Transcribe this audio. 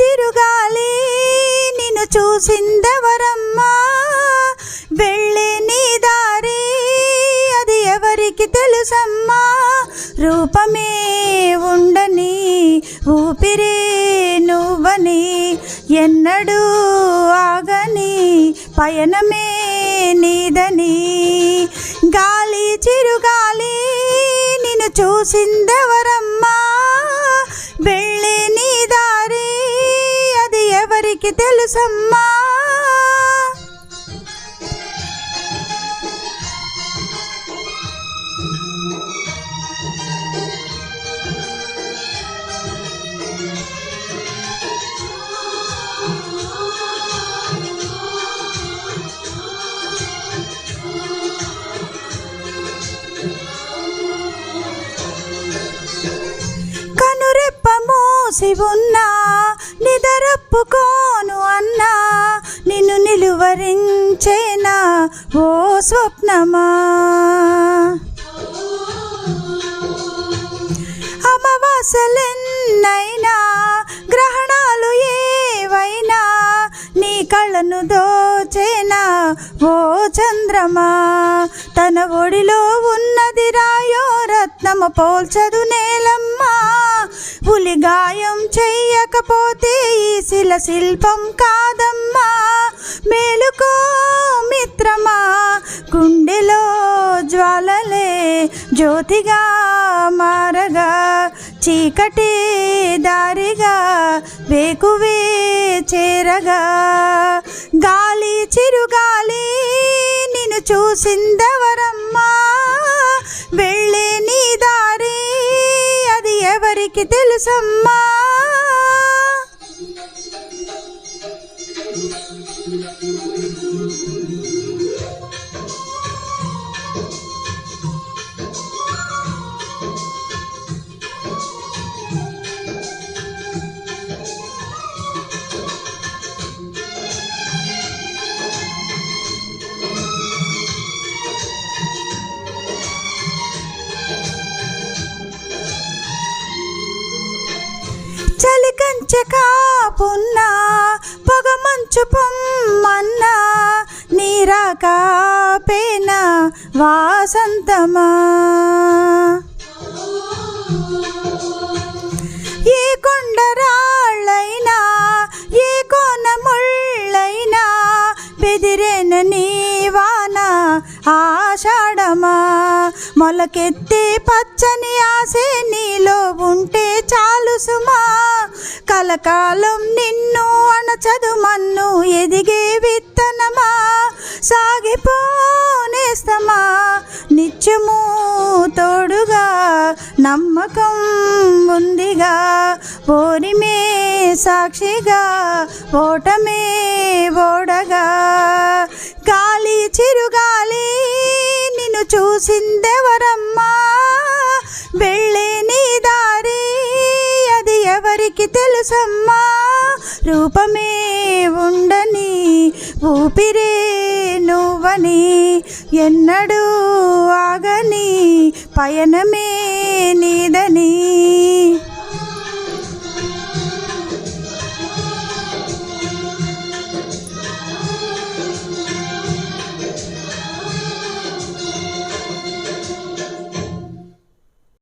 చిరుగాలి నిన్ను చూసిందెవరమ్మా? వెళ్ళే నీ దారి అది ఎవరికి తెలుసమ్మా? రూపమే ఉండని ఊపిరే నువ్వని ఎన్నడూ ఆగని పయనమే నీదని. గాలి చిరుగాలి నిన్ను చూసిందెవరమ్మా? వెళ్ళి ఎవరికి తెలుసమ్మా. కనురెప్ప మోసి ఉన్నా నిదరప్పుకోను అన్నా నిన్ను నిలువరించేనా ఓ స్వప్నమా? అమవాసలెన్నైనా గ్రహణాలు ఏవైనా నీ కళ్ళను దోచేనా ఓ చంద్రమా? తన ఒడిలో ఉన్నది రాయో రత్నము పోల్చదు నేలమ్మా. పులి గాయం చెయ్యకపోతే ఈ శిల శిల్పం కాదమ్మా. మేలుకో మిత్రమా. గుండెలో జ్వాలలే జ్యోతిగా మారగా. చీకటి దారిగా వేకువే చేరగా. గాలి చిరుగాలి నిన్ను చూసిందవరమ్మా? ఎవరికి తెలుసమ్మా Thank you. కాపున్నా పొగ మంచు పొమ్మన్నా నీరాకాపేన వాసంతమా? ఏ కొండరాళ్ళైనా ఏ కోన ముళ్ళైనా బెదిరేన నీవాన ఆషాఢమా? మొలకెత్తే పచ్చని ఆశే నీలో ఉంటే కలకాలం నిన్ను అణచదు మన్ను ఎదిగే విత్తనమా? సాగిపోనేస్తమా? నిత్యము తోడుగా నమ్మకం ఉందిగా. ఓరిమే సాక్షిగా ఓటమే ఓడగా. గాలి చిరుగాలి నిన్ను చూసిందెవరమ్మా? వెళ్ళి ఎవరికి తెలుసమ్మా? రూపమే ఉండని ఊపిరే నువ్వని. ఎన్నడూ ఆగని పయనమే నీదని.